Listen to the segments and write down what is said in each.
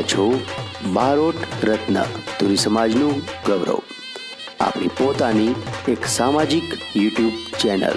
રહ્યા છો બારોટ રત્ન ધુરી સમાજનું ગૌરવ. આપણી પોતાની એક સામાજિક YouTube channel.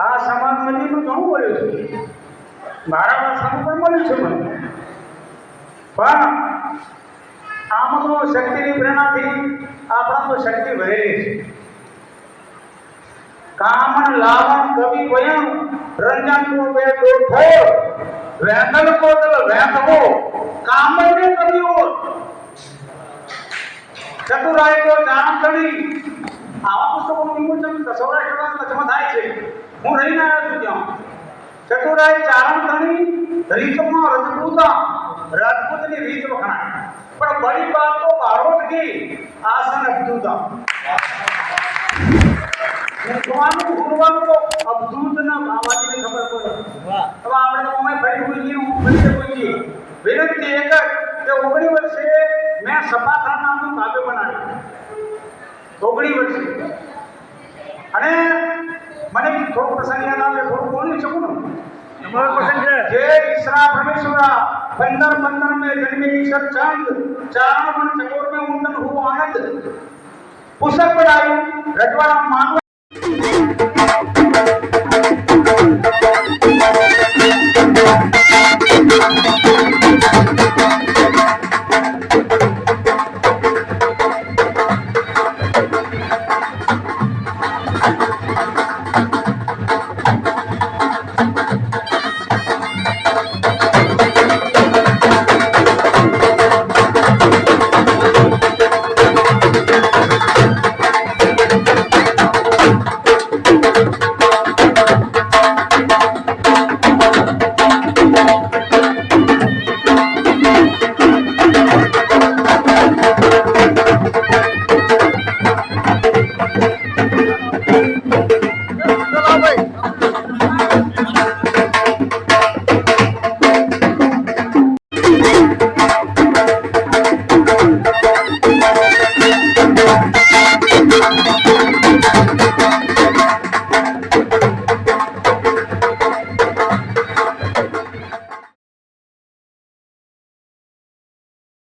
આ સમાજમાંથી હું ઘણું બોલ્યો છે. મારા ભાષામાં પણ બોલ્યું છે મને. પણ આમાં તો શક્તિની પ્રેરણાથી આપણા તો શક્તિ વહેલી છે. કામન લાવણ કવિ વયમ રંજન કો બે દોઠો વેંદલ કો દલ વેંધવો કામન ને કવિઓ ચતુરાય કો જાણતણી આવા પુસ્તકોનું વિમોચન સૌરાષ્ટ્રમાં કચ્છમાં થાય છે. હું રહીને આવ્યો છું ત્યાં. ચતુરાય ચારણ ધણી રીતમાં રજપૂતા રાજપૂતની રીત વખણાય. પણ બડી વાત તો બારોટ ગઈ આસન અબદૂતા. ભગવાનનું ભગવાનનું તો અબદૂતના બાબાજીને ખબર પડે. હવે આપણે તો અમે ફરી કોઈ છીએ હું ફરી કોઈ છીએ વિનંતી એક જ કે ઓગણી વર્ષે મેં સપાથા નામનું કાવ્ય બનાવ્યું. ઓગણી વર્ષે. અને మనకి తోపు సంఘాలలో తోడుకొని చెప్పును జయ ఇస్రా परमेश्वर बंधन बंधन में गणित ईश्वर चांद चार मन चकोर में उन्नत हो आनंद पुस्तक पढ़ाई रटवाड़ा मानव